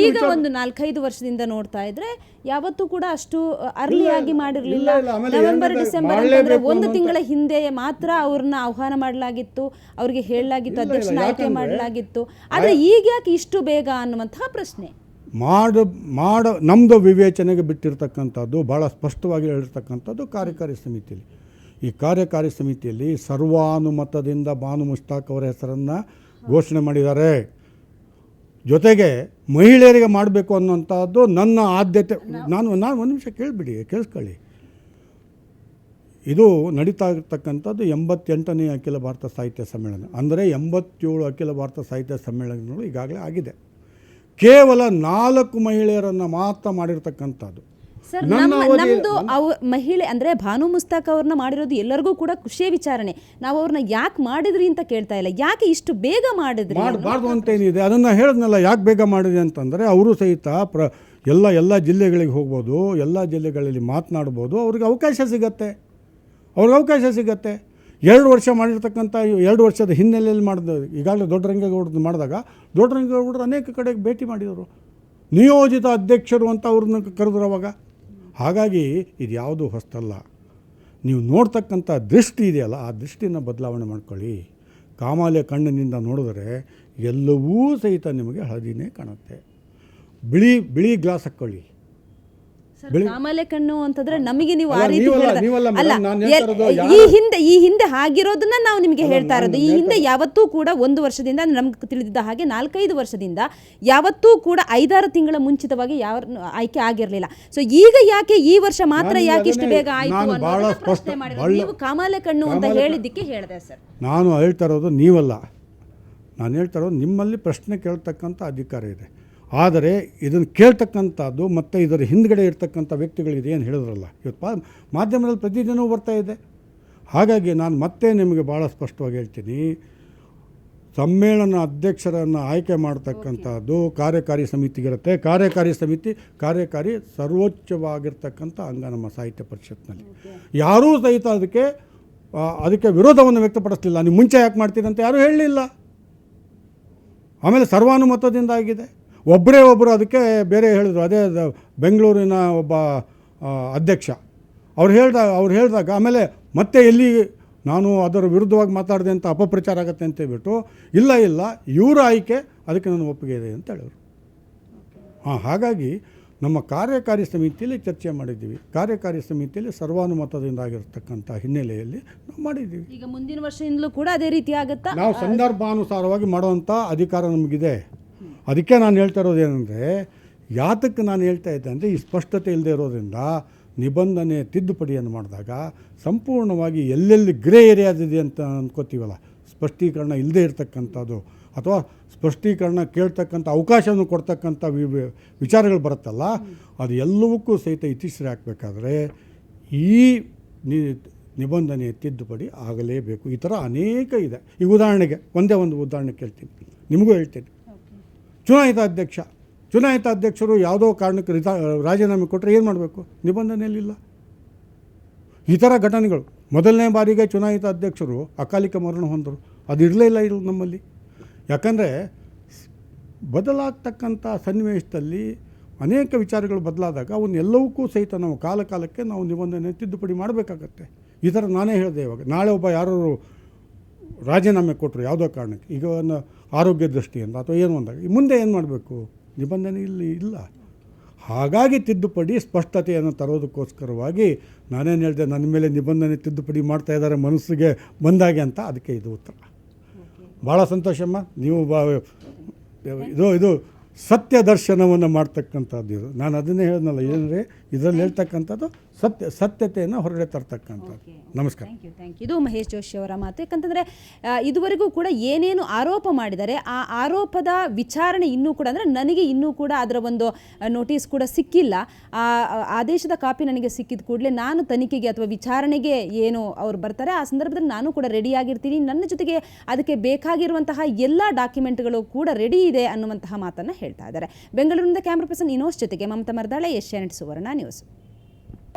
[SPEAKER 1] ಈಗ ಒಂದು ನಾಲ್ಕೈದು ವರ್ಷದಿಂದ ನೋಡ್ತಾ ಇದ್ರೆ ಯಾವತ್ತೂ ಕೂಡ ಅಷ್ಟು ಅರ್ಲಿ ಆಗಿ ಮಾಡಿರಲಿಲ್ಲ. ನವೆಂಬರ್ ಡಿಸೆಂಬರ್ ಅಂತಂದ್ರೆ ಒಂದು ತಿಂಗಳ ಹಿಂದೆಯೇ ಮಾತ್ರ ಅವ್ರನ್ನ ಆಹ್ವಾನ ಮಾಡಲಾಗಿತ್ತು ಅವ್ರಿಗೆ ಹೇಳಲಾಗಿತ್ತು ಅಧ್ಯಕ್ಷನ ಆಯ್ಕೆ ಮಾಡಲಾಗಿತ್ತು. ಆದ್ರೆ ಈಗ ಯಾಕೆ ಇಷ್ಟು ಬೇಗ ಅನ್ನುವಂತಹ ಪ್ರಶ್ನೆ.
[SPEAKER 2] ಮಾಡ ಮಾಡ ನಮ್ಮದು ವಿವೇಚನೆಗೆ ಬಿಟ್ಟಿರ್ತಕ್ಕಂಥದ್ದು ಭಾಳ ಸ್ಪಷ್ಟವಾಗಿ ಹೇಳಿರ್ತಕ್ಕಂಥದ್ದು ಕಾರ್ಯಕಾರಿ ಸಮಿತಿಯಲ್ಲಿ. ಈ ಕಾರ್ಯಕಾರಿ ಸಮಿತಿಯಲ್ಲಿ ಸರ್ವಾನುಮತದಿಂದ ಬಾನು ಮುಷ್ತಾಕ್ ಅವರ ಹೆಸರನ್ನು ಘೋಷಣೆ ಮಾಡಿದ್ದಾರೆ. ಜೊತೆಗೆ ಮಹಿಳೆಯರಿಗೆ ಮಾಡಬೇಕು ಅನ್ನುವಂಥದ್ದು ನನ್ನ ಆದ್ಯತೆ. ನಾನು ನಾನು ಒಂದು ನಿಮಿಷ ಕೇಳಿಬಿಡಿ, ಕೇಳಿಸ್ಕೊಳ್ಳಿ. ಇದು ನಡೀತಾ ಇರ್ತಕ್ಕಂಥದ್ದು ಎಂಬತ್ತೆಂಟನೇ ಅಖಿಲ ಭಾರತ ಸಾಹಿತ್ಯ ಸಮ್ಮೇಳನ. ಅಂದರೆ ಎಂಬತ್ತೇಳು ಅಖಿಲ ಭಾರತ ಸಾಹಿತ್ಯ ಸಮ್ಮೇಳನಗಳು ಈಗಾಗಲೇ ಆಗಿದೆ. ಕೇವಲ ನಾಲ್ಕು ಮಹಿಳೆಯರನ್ನು ಮಾತ್ರ ಮಾಡಿರ್ತಕ್ಕಂಥದ್ದು.
[SPEAKER 1] ಸರ್
[SPEAKER 2] ನನ್ನ
[SPEAKER 1] ನಮ್ಮ
[SPEAKER 2] ಅವಧಿ-
[SPEAKER 1] ನಮ್ದು ಅವ ಮಹಿಳೆ ಅಂದ್ರೆ ಭಾನು ಮುಸ್ತಾಕ್ ಅವ್ರನ್ನ ಮಾಡಿರೋದು ಎಲ್ಲರಿಗೂ ಕೂಡ ಖುಷಿಯ ವಿಚಾರಣೆ. ನಾವು ಅವ್ರನ್ನ ಯಾಕೆ ಮಾಡಿದ್ರಿ ಅಂತ ಕೇಳ್ತಾ ಇಲ್ಲ. ಯಾಕೆ ಇಷ್ಟು ಬೇಗ ಮಾಡಿದ್ರಿ
[SPEAKER 2] ಮಾಡಬಾರ್ದು ಅಂತ ಏನಿದೆ? ಅದನ್ನು ಹೇಳಿದ್ನಲ್ಲ ಯಾಕೆ ಬೇಗ ಮಾಡಿದೆ ಅಂತಂದರೆ ಅವರು ಸಹಿತ ಪ್ರ ಎಲ್ಲ ಎಲ್ಲ ಜಿಲ್ಲೆಗಳಿಗೆ ಹೋಗ್ಬೋದು ಎಲ್ಲ ಜಿಲ್ಲೆಗಳಲ್ಲಿ ಮಾತನಾಡ್ಬೋದು ಅವ್ರಿಗೆ ಅವಕಾಶ ಸಿಗತ್ತೆ. ಅವ್ರಿಗೆ ಅವಕಾಶ ಸಿಗತ್ತೆ. ಎರಡು ವರ್ಷ ಮಾಡಿರ್ತಕ್ಕಂಥ ಎರಡು ವರ್ಷದ ಹಿನ್ನೆಲೆಯಲ್ಲಿ ಮಾಡಿದ ಈಗಾಗಲೇ ದೊಡ್ಡರಂಗೇಗೌಡರು ಮಾಡಿದಾಗ ದೊಡ್ಡ ರಂಗೇಗೌಡರು ಅನೇಕ ಕಡೆಗೆ ಭೇಟಿ ಮಾಡಿದರು. ನಿಯೋಜಿತ ಅಧ್ಯಕ್ಷರು ಅಂತ ಅವ್ರನ್ನ ಕರೆದ್ರು ಅವಾಗ. ಹಾಗಾಗಿ ಇದು ಯಾವುದು ಹೊಸ್ತಲ್ಲ. ನೀವು ನೋಡ್ತಕ್ಕಂಥ ದೃಷ್ಟಿ ಇದೆಯಲ್ಲ, ಆ ದೃಷ್ಟಿನ ಬದಲಾವಣೆ ಮಾಡ್ಕೊಳ್ಳಿ. ಕಾಮಾಲೆ ಕಣ್ಣಿನಿಂದ ನೋಡಿದರೆ ಎಲ್ಲವೂ ಸಹಿತ ನಿಮಗೆ ಹಳದಿನೇ ಕಾಣುತ್ತೆ. ಬಿಳಿ ಬಿಳಿ ಗ್ಲಾಸ್ ಹಾಕ್ಕೊಳ್ಳಿ.
[SPEAKER 1] ಕಾಮಲೆ ಕಣ್ಣು ಅಂತಂದ್ರೆ ನಮಗೆ ನೀವು ಆ ರೀತಿ ಅಲ್ಲ ಈ ಹಿಂದೆ ಈ ಹಿಂದೆ ಆಗಿರೋದನ್ನ ನಾವು ನಿಮಗೆ ಹೇಳ್ತಾ ಇರೋದು. ಈ ಹಿಂದೆ ಯಾವತ್ತೂ ಕೂಡ ಒಂದು ವರ್ಷದಿಂದ ನಮ್ಗೆ ತಿಳಿದಿದ್ದ ಹಾಗೆ ನಾಲ್ಕೈದು ವರ್ಷದಿಂದ ಯಾವತ್ತೂ ಕೂಡ ಐದಾರು ತಿಂಗಳ ಮುಂಚಿತವಾಗಿ ಯಾವ ಆಯ್ಕೆ ಆಗಿರಲಿಲ್ಲ. ಸೊ ಈಗ ಯಾಕೆ ಈ ವರ್ಷ ಮಾತ್ರ ಯಾಕೆ ಇಷ್ಟು ಬೇಗ ಆಯ್ತು ಪ್ರಶ್ನೆ
[SPEAKER 2] ಮಾಡಿದ್ರೆ
[SPEAKER 1] ನೀವು ಕಾಮಾಲೆ ಕಣ್ಣು ಅಂತ ಹೇಳಿದ್ದಕ್ಕೆ ಹೇಳಿದೆ ಸರ್.
[SPEAKER 2] ನಾನು ಹೇಳ್ತಾ ಇರೋದು ನೀವಲ್ಲ. ನಾನು ಹೇಳ್ತಾ ಇರೋದು ನಿಮ್ಮಲ್ಲಿ ಪ್ರಶ್ನೆ ಕೇಳ್ತಕ್ಕಂಥ ಅಧಿಕಾರ ಇದೆ. ಆದರೆ ಇದನ್ನು ಕೇಳ್ತಕ್ಕಂಥದ್ದು ಮತ್ತು ಇದರ ಹಿಂದ್ಗಡೆ ಇರ್ತಕ್ಕಂಥ ವ್ಯಕ್ತಿಗಳಿದೆ ಏನು ಹೇಳಿದ್ರಲ್ಲ. ಇವತ್ತು ಪಾ ಮಾಧ್ಯಮದಲ್ಲಿ ಪ್ರತಿದಿನವೂ ಬರ್ತಾ ಇದೆ. ಹಾಗಾಗಿ ನಾನು ಮತ್ತೆ ನಿಮಗೆ ಭಾಳ ಸ್ಪಷ್ಟವಾಗಿ ಹೇಳ್ತೀನಿ. ಸಮ್ಮೇಳನ ಅಧ್ಯಕ್ಷರನ್ನು ಆಯ್ಕೆ ಮಾಡ್ತಕ್ಕಂಥದ್ದು ಕಾರ್ಯಕಾರಿ ಸಮಿತಿಗಿರುತ್ತೆ. ಕಾರ್ಯಕಾರಿ ಸಮಿತಿ ಕಾರ್ಯಕಾರಿ ಸರ್ವೋಚ್ಚವಾಗಿರ್ತಕ್ಕಂಥ ಅಂಗ ನಮ್ಮ ಸಾಹಿತ್ಯ ಪರಿಷತ್ನಲ್ಲಿ. ಯಾರೂ ಸಹಿತ ಅದಕ್ಕೆ ಅದಕ್ಕೆ ವಿರೋಧವನ್ನು ವ್ಯಕ್ತಪಡಿಸಲಿಲ್ಲ. ನೀವು ಮುಂಚೆ ಯಾಕೆ ಮಾಡ್ತೀರಂತ ಯಾರೂ ಹೇಳಲಿಲ್ಲ. ಆಮೇಲೆ ಸರ್ವಾನುಮತದಿಂದ ಆಗಿದೆ ಒಬ್ಬರೇ ಒಬ್ಬರು ಅದಕ್ಕೆ ಬೇರೆ ಹೇಳಿದ್ರು. ಅದೇ ಬೆಂಗಳೂರಿನ ಒಬ್ಬ ಅಧ್ಯಕ್ಷ. ಅವ್ರು ಹೇಳಿದಾಗ ಅವ್ರು ಹೇಳಿದಾಗ ಆಮೇಲೆ ಮತ್ತೆ ಎಲ್ಲಿ ನಾನು ಅದರ ವಿರುದ್ಧವಾಗಿ ಮಾತಾಡಿದೆ ಅಂತ ಅಪಪ್ರಚಾರ ಆಗುತ್ತೆ ಅಂತ ಹೇಳ್ಬಿಟ್ಟು ಇಲ್ಲ ಇಲ್ಲ ಇವರ ಆಯ್ಕೆ ಅದಕ್ಕೆ ನಾನು ಒಪ್ಪಿಗೆ ಇದೆ ಅಂತ ಹೇಳಿದರು. ಹಾಂ ಹಾಗಾಗಿ ನಮ್ಮ ಕಾರ್ಯಕಾರಿ ಸಮಿತಿಯಲ್ಲಿ ಚರ್ಚೆ ಮಾಡಿದ್ದೀವಿ. ಕಾರ್ಯಕಾರಿ ಸಮಿತಿಯಲ್ಲಿ ಸರ್ವಾನುಮತದಿಂದ ಆಗಿರತಕ್ಕಂಥ ಹಿನ್ನೆಲೆಯಲ್ಲಿ ನಾವು ಮಾಡಿದ್ದೀವಿ.
[SPEAKER 1] ಈಗ ಮುಂದಿನ ವರ್ಷದಿಂದಲೂ ಕೂಡ ಅದೇ ರೀತಿ ಆಗುತ್ತಾ?
[SPEAKER 2] ನಾವು ಸಂದರ್ಭಾನುಸಾರವಾಗಿ ಮಾಡುವಂಥ ಅಧಿಕಾರ ನಮಗಿದೆ. ಅದಕ್ಕೆ ನಾನು ಹೇಳ್ತಾ ಇರೋದು ಏನಂದರೆ, ಯಾತಕ್ಕೆ ನಾನು ಹೇಳ್ತಾ ಇದ್ದೆ ಅಂದರೆ ಈ ಸ್ಪಷ್ಟತೆ ಇಲ್ಲದೆ ಇರೋದ್ರಿಂದ ನಿಬಂಧನೆ ತಿದ್ದುಪಡಿಯನ್ನು ಮಾಡಿದಾಗ ಸಂಪೂರ್ಣವಾಗಿ ಎಲ್ಲೆಲ್ಲಿ ಗ್ರೇ ಏರಿಯಾದಿದೆ ಅಂತ ಅಂದ್ಕೋತೀವಲ್ಲ ಸ್ಪಷ್ಟೀಕರಣ ಇಲ್ಲದೆ ಇರತಕ್ಕಂಥದ್ದು ಅಥವಾ ಸ್ಪಷ್ಟೀಕರಣ ಕೇಳ್ತಕ್ಕಂಥ ಅವಕಾಶವನ್ನು ಕೊಡ್ತಕ್ಕಂಥ ವಿ ವಿಚಾರಗಳು ಬರುತ್ತಲ್ಲ, ಅದು ಎಲ್ಲವಕ್ಕೂ ಸಹಿತ ಇತಿಶ್ರೀ ಹಾಕಬೇಕಾದ್ರೆ ಈ ನಿಬಂಧನೆ ತಿದ್ದುಪಡಿ ಆಗಲೇಬೇಕು. ಈ ಥರ ಅನೇಕ ಇದೆ. ಈಗ ಉದಾಹರಣೆಗೆ, ಒಂದೇ ಒಂದು ಉದಾಹರಣೆ ಕೇಳ್ತೀನಿ. ನಿಮಗೂ ಹೇಳ್ತೀನಿ. ಚುನಾಯಿತ ಅಧ್ಯಕ್ಷ, ಚುನಾಯಿತ ಅಧ್ಯಕ್ಷರು ಯಾವುದೋ ಕಾರಣಕ್ಕೆ ರಿತಾ ರಾಜೀನಾಮೆ ಕೊಟ್ಟರೆ ಏನು ಮಾಡಬೇಕು? ನಿಬಂಧನೆಯಲ್ಲಿಲ್ಲ. ಈ ಥರ ಘಟನೆಗಳು, ಮೊದಲನೇ ಬಾರಿಗೆ ಚುನಾಯಿತ ಅಧ್ಯಕ್ಷರು ಅಕಾಲಿಕ ಮರಣ ಹೊಂದರು. ಅದು ಇರಲೇ ಇಲ್ಲ ಇಲ್ಲ ನಮ್ಮಲ್ಲಿ. ಯಾಕಂದರೆ ಬದಲಾಗ್ತಕ್ಕಂಥ ಸನ್ನಿವೇಶದಲ್ಲಿ ಅನೇಕ ವಿಚಾರಗಳು ಬದಲಾದಾಗ ಅವನ್ನೆಲ್ಲವಕ್ಕೂ ಸಹಿತ ನಾವು ಕಾಲ ಕಾಲಕ್ಕೆ ನಾವು ನಿಬಂಧನೆ ತಿದ್ದುಪಡಿ ಮಾಡಬೇಕಾಗತ್ತೆ. ಈ ಥರ ನಾನೇ ಹೇಳಿದೆ ಇವಾಗ. ನಾಳೆ ಒಬ್ಬ ಯಾರು ರಾಜೀನಾಮೆ ಕೊಟ್ಟರು ಯಾವುದೋ ಕಾರಣಕ್ಕೆ, ಈಗ ಆರೋಗ್ಯ ದೃಷ್ಟಿಯಿಂದ ಅಥವಾ ಏನು ಅಂದಾಗ ಮುಂದೆ ಏನು ಮಾಡಬೇಕು? ನಿಬಂಧನೆ ಇಲ್ಲಿ ಇಲ್ಲ. ಹಾಗಾಗಿ ತಿದ್ದುಪಡಿ ಸ್ಪಷ್ಟತೆಯನ್ನು ತರೋದಕ್ಕೋಸ್ಕರವಾಗಿ ನಾನೇನು ಹೇಳಿದೆ, ನನ್ನ ಮೇಲೆ ನಿಬಂಧನೆ ತಿದ್ದುಪಡಿ ಮಾಡ್ತಾ ಇದ್ದಾರೆ ಮನಸ್ಸಿಗೆ ಬಂದಾಗೆ ಅಂತ ಅದಕ್ಕೆ ಇದು ಉತ್ತರ. ಭಾಳ ಸಂತೋಷಮ್ಮ ನೀವು ಬಾ, ಇದು ಇದು ಸತ್ಯ ದರ್ಶನವನ್ನು ಮಾಡ್ತಕ್ಕಂಥದ್ದು ಇದು. ನಾನು ಅದನ್ನೇ ಹೇಳಿದ್ನಲ್ಲ ಏನಂದರೆ ಇದರಲ್ಲಿ ಹೇಳ್ತಕ್ಕಂಥದ್ದು ಸತ್ಯ ಸತ್ಯತೆಯನ್ನು ಹೊರಗಡೆ ತರ್ತಕ್ಕಂಥದ್ದು. ನಮಸ್ಕಾರ.
[SPEAKER 1] ಥ್ಯಾಂಕ್ ಯು ಥ್ಯಾಂಕ್ ಯು ಇದು ಮಹೇಶ್ ಜೋಶಿ ಅವರ ಮಾತು. ಯಾಕಂತಂದರೆ ಇದುವರೆಗೂ ಕೂಡ ಏನೇನು ಆರೋಪ ಮಾಡಿದ್ದಾರೆ ಆ ಆರೋಪದ ವಿಚಾರಣೆ ಇನ್ನೂ ಕೂಡ ಅಂದರೆ ನನಗೆ ಇನ್ನೂ ಕೂಡ ಅದರ ಒಂದು ನೋಟಿಸ್ ಕೂಡ ಸಿಕ್ಕಿಲ್ಲ. ಆ ಆ ಆದೇಶದ ಕಾಪಿ ನನಗೆ ಸಿಕ್ಕಿದ ಕೂಡಲೇ ನಾನು ತನಿಖೆಗೆ ಅಥವಾ ವಿಚಾರಣೆಗೆ ಏನು ಅವ್ರು ಬರ್ತಾರೆ ಆ ಸಂದರ್ಭದಲ್ಲಿ ನಾನು ಕೂಡ ರೆಡಿ ಆಗಿರ್ತೀನಿ. ನನ್ನ ಜೊತೆಗೆ ಅದಕ್ಕೆ ಬೇಕಾಗಿರುವಂತಹ ಎಲ್ಲ ಡಾಕ್ಯುಮೆಂಟ್ಗಳು ಕೂಡ ರೆಡಿ ಇದೆ ಅನ್ನುವಂತಹ ಮಾತನ್ನು ಹೇಳ್ತಾ ಇದ್ದಾರೆ. ಬೆಂಗಳೂರಿನಿಂದ ಕ್ಯಾಮ್ರಾ ಪರ್ಸನ್ ಇನೋಸ್ ಜೊತೆಗೆ ಮಮತಾ ಮರದಾಳೆ ಏಷ್ಯಾನೆಟ್ ಸುವರ್ಣ ನ್ಯೂಸ್.